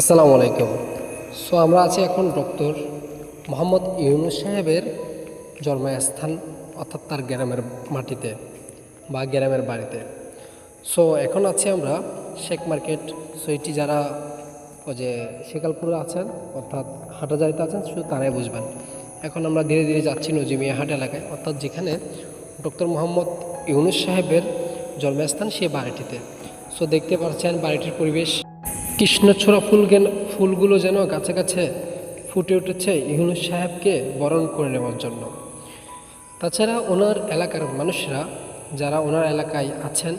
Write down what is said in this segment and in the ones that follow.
আসসালামু আলাইকুম। সো আমরা আছি এখন ডক্টর মোহাম্মদ ইউনুস সাহেবের জন্মস্থান, অর্থাৎ তার গ্রামের মাটিতে বা গ্রামের বাড়িতে। সো এখন আছি আমরা শেখ মার্কেট। সো এটি যারা ওই যে শেখালপুরে আছেন, অর্থাৎ হাটাজারিতে আছেন, শুধু তারাই বুঝবেন। এখন আমরা ধীরে ধীরে যাচ্ছি নজিমিয়া হাট এলাকায়, অর্থাৎ যেখানে ডক্টর মোহাম্মদ ইউনুস সাহেবের জন্মস্থান সে বাড়িটিতে। সো দেখতে পাচ্ছেন বাড়িটির পরিবেশ। কৃষ্ণচূড়া ফুল ফুলগুলো যেন গাছে গাছে ফুটে উঠেছে ইউনুস সাহেবকে বরণ করে নেওয়ার জন্য। তাছাড়া ওনার এলাকার মানুষরা যারা ওনার এলাকায় আছেন,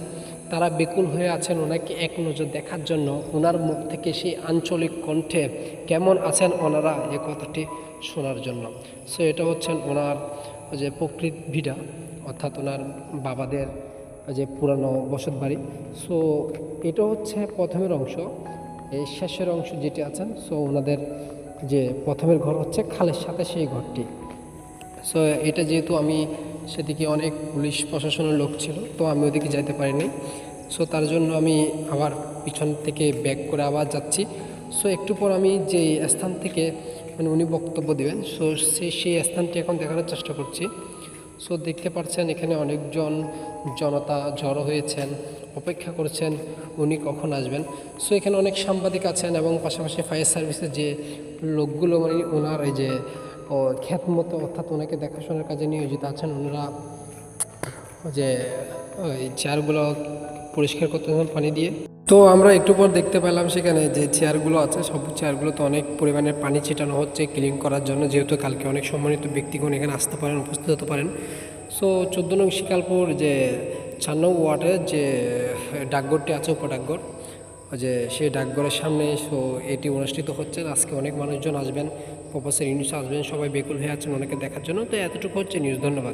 তারা বেকুল হয়ে আছেন ওনাকে এক নজর দেখার জন্য। ওনার মুখ থেকে সেই আঞ্চলিক কণ্ঠে কেমন আছেন ওনারা এ কথাটি শোনার জন্য। সো এটা হচ্ছেন ওনার যে প্রকৃত ভিডা, অর্থাৎ ওনার বাবাদের যে পুরানো বসত বাড়ি সো এটা হচ্ছে প্রথমের অংশ। এই শেষের অংশ যেটি আছেন সো ওনাদের যে প্রথমের ঘর হচ্ছে খালের সাথে সেই ঘরটি। সো এটা যেহেতু আমি সেদিকে অনেক পুলিশ প্রশাসনের লোক ছিল, তো আমি ওদিকে যাইতে পারিনি। সো তার জন্য আমি আবার পিছন থেকে ব্যাক করে আবার যাচ্ছি। সো একটু পর আমি যে স্থান থেকে মানে উনি বক্তব্য দেবেন সো সেই সেই স্থানটি এখন দেখানোর চেষ্টা করছি। সো দেখতে পাচ্ছেন এখানে অনেকজন জনতা জড়ো হয়েছেন, অপেক্ষা করছেন, উনি কখন আসবেন। সো এখানে অনেক সাংবাদিক আছেন এবং পাশাপাশি ফায়ার সার্ভিসের যে লোকগুলো মানে ওনার এই যে, ও খ্যাত মতো অর্থাৎ ওনাকে দেখাশোনার কাজে নিয়োজিত আছেন, ওনারা যে, ওই চেয়ারগুলো পরিষ্কার করতেছেন পানি দিয়ে। তো আমরা একটু পর দেখতে পেলাম সেখানে যে চেয়ারগুলো আছে সব চেয়ারগুলোতে অনেক পরিমাণে পানি ছিটানো হচ্ছে ক্লিন করার জন্য, যেহেতু কালকে অনেক সম্মানিত ব্যক্তিগণ এখানে আসতে পারেন, উপস্থিত হতে পারেন। সো চোদ্দ নং শিকালপুর যে চার নং ওয়ার্ডের যে ডাকঘরটি আছে, উপডাকঘর যে সেই ডাকঘরের সামনে সো এটি অনুষ্ঠিত হচ্ছে। আজকে অনেক মানুষজন আসবেন প্রফেসর ইউনুস আসবেন, সবাই বেকুল হয়ে আছেন অনেকে দেখার জন্য। তো এতটুকু হচ্ছে, নিউজ, ধন্যবাদ।